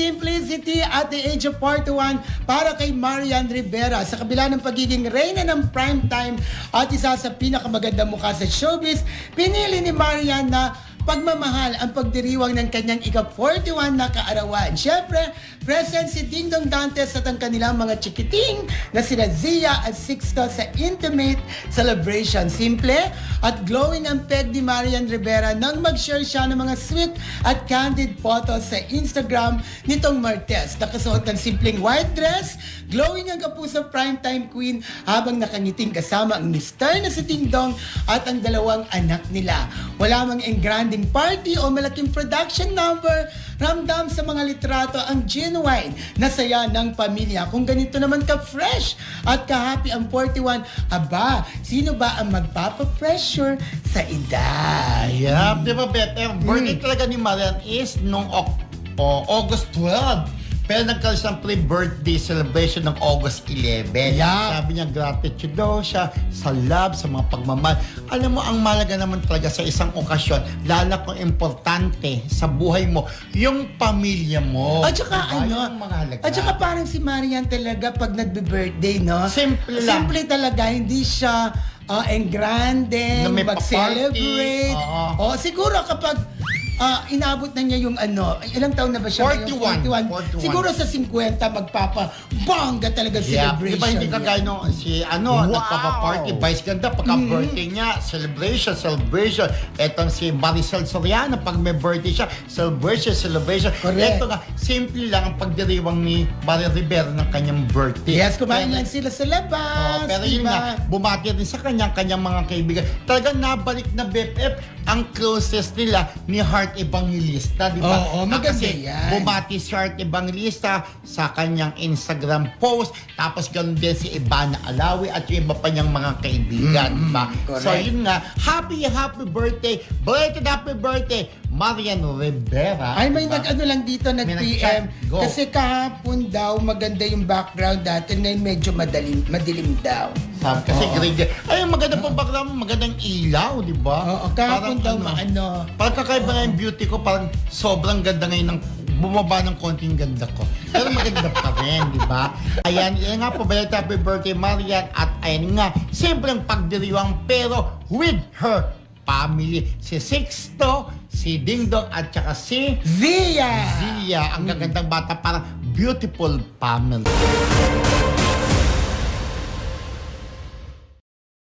Simplicity at the age of 41 para kay Marian Rivera. Sa kabila ng pagiging reyna ng primetime at isa sa pinakamaganda mukha sa showbiz, pinili ni Marian na pagmamahal ang pagdiriwang ng kanyang ika-41 na kaarawan. Siyempre, present si Ding Dong Dantes at ang kanilang mga chikiting na sina Zia at Sixto sa intimate celebration. Simple at glowing ang peg ni Marian Rivera nang mag-share siya ng mga sweet at candid photos sa Instagram nitong Martes. Nakasuot ng simpleng white dress, glowing ang kapuso primetime queen habang nakangiting kasama ang mister na si Ding Dong at ang dalawang anak nila. Wala mang engranding party o malaking production number, ramdam sa mga litrato ang genuine na saya ng pamilya. Kung ganito naman ka-fresh at ka-happy ang 41, aba, sino ba ang magpapapressure sa edad? Yeah, di ba, Beth? Eh, birthday Hmm. talaga ni Marian is nung Oc- o- August 12. Pero nagkaroon siyang pre-birthday celebration ng August 11. Yeah. Sabi niya, gratitude daw siya sa love, sa mga pagmamahal. Alam mo, ang malaga naman talaga sa isang okasyon, lalo kung importante sa buhay mo, yung pamilya mo. At saka Diba? ano, Yung at saka parang si Marian talaga pag nagbe-birthday, no? Simple lang. Simple talaga, hindi siya uh, engrande, Na may mag-celebrate. pa-party. O Oo. siguro kapag ah, inabot na niya yung ano, ilang taon na ba siya? ngayon? 41. 41. Siguro sa 50, magpapa-bongga talaga Yeah, celebration. ba hindi kagaya nung si ano, Wow. nagpapa-party, vice ganda, pagka-birthday niya, celebration, celebration. Etong si Maricel Soriano, pag may birthday siya, celebration, celebration. Correct. Ito nga, simple lang ang pagdiriwang ni Maria Rivera ng kanyang birthday. Yes, kumain lang sila sa Oo, labas, pero yun ba? nga, bumati rin sa kanyang kanyang mga kaibigan. Talagang nabalik na BFF ang closest nila ni Heart Evangelista, di ba? Oo, Ah, maganda kasi yan. Bumati si Heart Evangelista sa kanyang Instagram post, tapos ganun din si Ivana Alawi at yung iba pa niyang mga kaibigan, di ba? correct. So yun nga, happy, happy birthday, belated happy birthday, Marian Rivera. Ay, may di ba? nag-ano lang dito, nag-PM. nag-chat. Go. Kasi kahapon daw, maganda yung background natin. Ngayon medyo madalim, madilim daw. Sabi, kasi Oo. grade. Ay, ang maganda pong background, magandang ilaw, di ba? Oo, kahapon daw maano. Parang kakaiba nga yung beauty ko, parang sobrang ganda ngayon ng bumaba ng konting ganda ko. Pero maganda pa rin, di ba? Ayan, yan nga po, balik happy birthday, Marian. At ayan nga, simpleng pagdiriwang pero with her family. Si Sixto, si Dingdong, at saka si Zia! Zia. Ang gagandang bata, parang beautiful family.